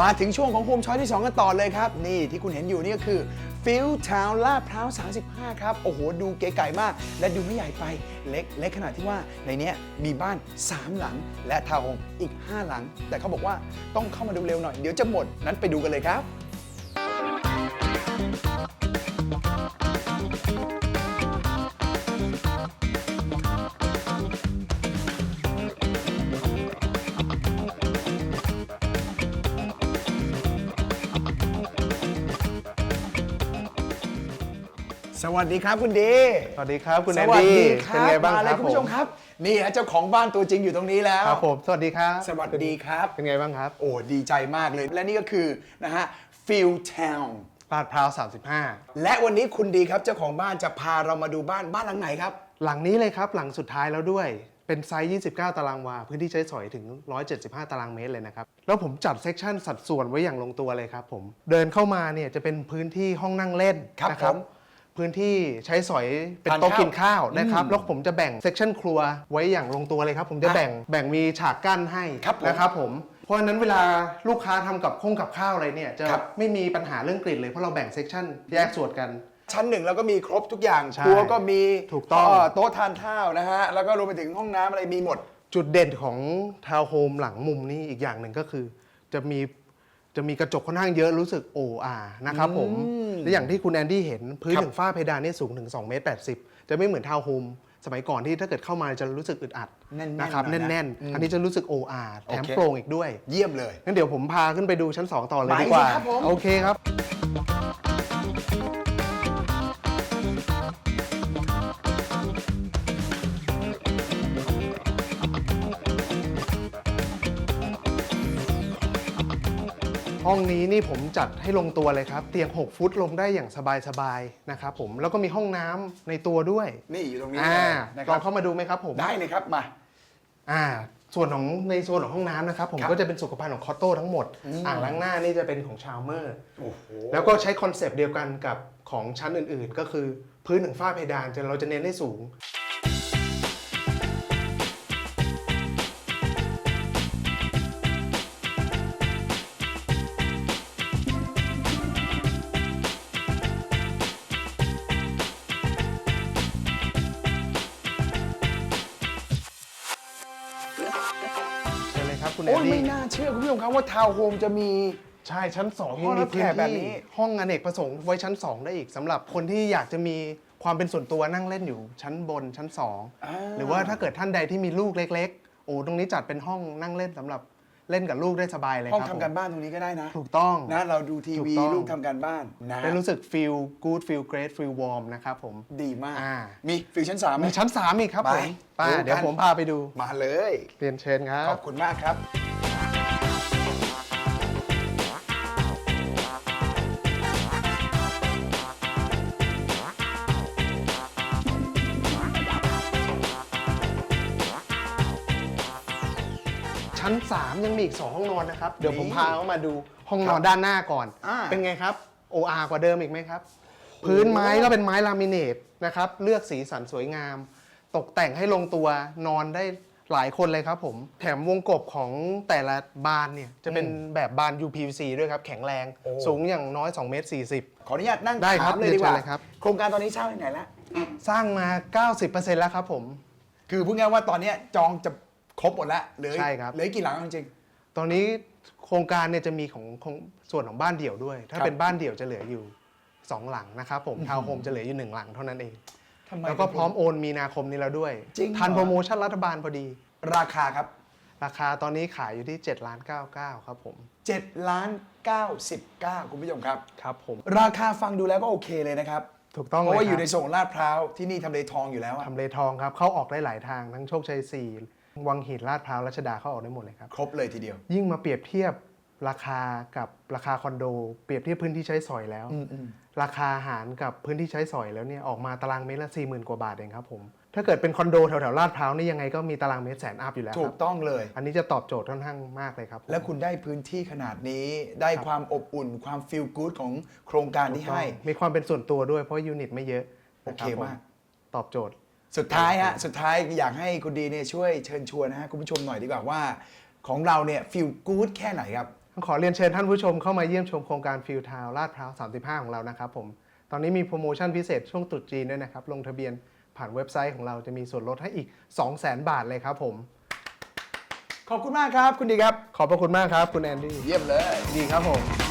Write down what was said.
มาถึงช่วงของโฮมช้อยที่ 2 กันต่อเลยครับ นี่ที่คุณเห็นอยู่นี่ก็คือฟิลทาวน์ลาดพร้าว 35 ครับ โอ้โห ดูเก๋ไก่มาก และดูไม่ใหญ่ไปเล็กเล็กขนาดที่ว่าในนี้มีบ้าน 3 หลัง และทาวน์โฮมอีก 5 หลัง แต่เขาบอกว่าต้องเข้ามาดูเร็วหน่อย เดี๋ยวจะหมดนั้นไปดูกันเลยครับ สวัสดีครับคุณดีสวัสดีครับคุณสแอนวัสดี้ดีคเป็นรับไงบ้างมาคเลยรับคุณผผู้ชมมครับ นี่ฮะเจ้าของบ้านตัวจริงอยู่ตรงนี้แล้วครับผมสวัสดีครับ สวัสดีครับ เป็นไงบ้างครับ โอ้ดีใจมากเลย และนี่ก็คือนะฮะฟิลทาวน์ลาดพร้าวและวันนี้คุณดีครับเจ้าของบ้านจะพาเรามาดูบ้านบ้านหลังไหนครับ35หลังนี้เลยครับหลังสุดท้ายแล้วด้วยเป็นไซส์ 29 ตารางวา พื้นที่ใช้สอยถึง 175 ตารางเมตรเลยนะครับ แล้วผมจัดเซกชันสัดส่วนไว้อย่างลงตัวเลยครับผม เดินเข้ามาเนี่ยจะเป็นพื้นที่ห้องนั่งเล่นครับนะผม พื้นที่ใช้สอยเป็นทานโต๊ะข้าวกินข้าวนะครับอืมแล้วผมจะแบ่งเซกชันครัวไว้อย่างลงตัวเลยครับ ผมจะอะแบ่งแบ่งมีฉากกั้นให้ครับผม นะครับผม เพราะฉะนั้นเวลาลูกค้าทำกับข้องกับข้าวอะไรเนี่ยจะครับ ไม่มีปัญหาเรื่องกลิ่นเลยเพราะเราแบ่งเซกชันแยกส่วนกัน ชั้นหนึ่งเราก็มีครบทุกอย่างใช่ครัวก็มีถูกต้อง โต๊ะทานข้าวนะฮะ แล้วก็รวมไปถึงห้องน้ำอะไรมีหมด จุดเด่นของทาวน์โฮมหลังมุมนี่อีกอย่างหนึ่งก็คือ จะมี จะมีกระจกค่อนข้างเยอะรู้สึกโออานะครับผมและอย่างที่คุณแอนดี้เห็นพื้นครับ ถึงฝ้าเพดานนี่สูงถึง2เมตร80 จะไม่เหมือนทาวน์โฮมสมัยก่อนที่ถ้าเกิดเข้ามาจะรู้สึกอึดอัดแน่นๆนะครับหน่อยนะแน่นอืมๆอันนี้จะรู้สึกโออาแถมโอเค โปร่งอีกด้วย เยี่ยมเลย งั้นเดี๋ยวผมพาขึ้นไปดูชั้น 2 ต่อเลยไปดีกว่าสิครับผม โอเคครับ ห้องนี้นี่ผมจัดให้ลงตัวเลยครับ เตียง 6 ฟุตลงได้อย่างสบายๆนะครับผมแล้วก็มีห้องน้ำในตัวด้วยนี่อยู่ตรงนี้อ่าเลยนะคลอรับงเข้ามาดูไหมครับผม ได้เลยครับมา อ่าส่วนของในโซนของห้องน้ำนะครับ ผมครับ ก็จะเป็นสุขภัณฑ์ของคอตโต้ทั้งหมด อ่างล้างหน้านี่จะเป็นของชาวเมอร์ โอ้โห แล้วก็ใช้คอนเซปต์เดียวกันกับของชั้นอื่นๆ ก็คือพื้นถึงฝ้าเพดานจะเราจะเน้นให้สูง ครับคุณแอโอ้ยนไม่ดี้น่าเชื่อคุณผู้ชมครับว่าทาวน์โฮมจะมี ใช่ชั้น2ห้ยัองงมีรับพื้นแขกแบบที่นี้ ห้องอเนกประสงค์ไว้ชั้น 2 ได้อีกสำหรับคนที่อยากจะมีความเป็นส่วนตัวนั่งเล่นอยู่ชั้นบนชั้นอ่า2หรือว่าถ้าเกิดท่านใดที่มีลูกเล็ก ๆ โอ้ตรงนี้จัดเป็นห้องนั่งเล่นสำหรับ เล่นกับลูกได้สบายเลยห้องครับทำการผมบ้านตรงนี้ก็ได้นะ ถูกต้อง นะเราดูทีถูวีกต้อง ลูกทำการบ้านนะได้รู้สึก feel good feel great feel warm นะครับผม ดีมาก อ่า มีฟิวชั่นสามไหม มีชั้น3อีกครับไปผมไป้าดูกัน เดี๋ยวผมพาไปดูมาเลย เรียนเชิญครัขบอบคุณมากครับ ชั้น 3 ยังมีอีก 2 ห้องนอนนะครับ เดี๋ยวผมนี่พาเข้ามาดูห้องนครัอนบด้านหน้าก่อน อ่า เป็นไงครับ OR กว่าเดิมอีกไหมครับ พื้นไม้ก็เป็นไม้ลามิเนตนะครับ เลือกสีสันสวยงาม ตกแต่งให้ลงตัวนอนได้หลายคนเลยครับผม แถมวงกบของแต่ละบานเนี่ย จะเป็นแบบบาน UPVC ด้วยครับ แข็งแรง โอ้ สูงอย่างน้อย2เมตร40 ขออนุญาตนั่งได้ครับถามเลยดีกว่า เรียนเชิญเลยครับ โครงการตอนนี้เช่าที่ไหนแล้วสร้างมา 90%แล้วครับผม คือพูดง่ายๆว่าตอนเนี้ยจองจะ ครบหมดแล้วเหลือใช่ครับ เหลือกี่หลังจริง ตอนนี้โครงการเนี่ยจะมีของของส่วนของบ้านเดี่ยวด้วย ถ้าครับเป็นบ้านเดี่ยวจะเหลืออยู่ 2 หลังนะครับผมทาวน์โฮมจะเหลืออยู่หนึ่งหลังเท่านั้นเองทำไม แล้วก็พร้อมโอนมีนาคมนี้แล้วด้วย จริงเหรอ ทันโปรโมชั่นรัฐบาลพอดี ราคาครับราคาตอนนี้ขายอยู่ที่7ล้าน99ครับผม7ล้าน99คุณผู้ชมครับ ครับผม ราคาฟังดูแล้วก็โอเคเลยนะครับถูกต้องเพเลยราะว่าคอยู่รัในบโซนลาดพร้าวที่นี่ทำเลทองอยู่แล้วอะ ทำเลทองครับ เข้าออกได้หลายทางทั้งโชคชัย4 วังหินลาดพร้าวรัชดาเข้าออกได้หมดเลยครับ ครบเลยทีเดียว ยิ่งมาเปรียบเทียบราคากับราคาคอนโด เปรียบเทียบพื้นที่ใช้สอยแล้ว ราคาหารกับพื้นที่ใช้สอยแล้วเนี่ยออกมาตารางเมตรละ4 0,000กว่าบาทเองครับผมถ้าเกิดเป็นคอนโดแถวๆลาดพร้าวนี่ยังไงก็มีตารางเมตรแสนอัพอยู่แล้วคถูรักบต้องเลย อันนี้จะตอบโจทย์ค่อนข้างมากเลยครับผมแล้วคุณได้พื้นที่ขนาดนี้ได้ความอบอุ่น ความฟีลกู๊ดของโครงการที่ให้ มีความเป็นส่วนตัวด้วยเพราะยูนิตไม่เยอะโอเคนะครับผมากตอบโจทย์ สุดท้ายฮะสุดท้ายอยากให้คุณดีเนี่ยช่วยเชิญชวนนะฮะคุณผู้ชมหน่อยดีกว่าว่า ของเราเนี่ยฟีลกู๊ดแค่ไหนครับต้องขอเรียนเชิญท่านผู้ชมเข้ามาเยี่ยมชมโครงการฟิลทาวลาดพร้าว 35 ของเรานะครับผม ตอนนี้มีโปรโมชั่นพิเศษช่วงตรุษจีนด้วยนะครับ ลงทะเบียนผ่านเว็บไซต์ของเราจะมีส่วนลดให้อีก 200,000 บาทเลยครับผม ขอบคุณมากครับ คุณดีครับ ขอบพระคุณมากครับ คุณแอนดี้เยี่ยมเลย ดีครับผม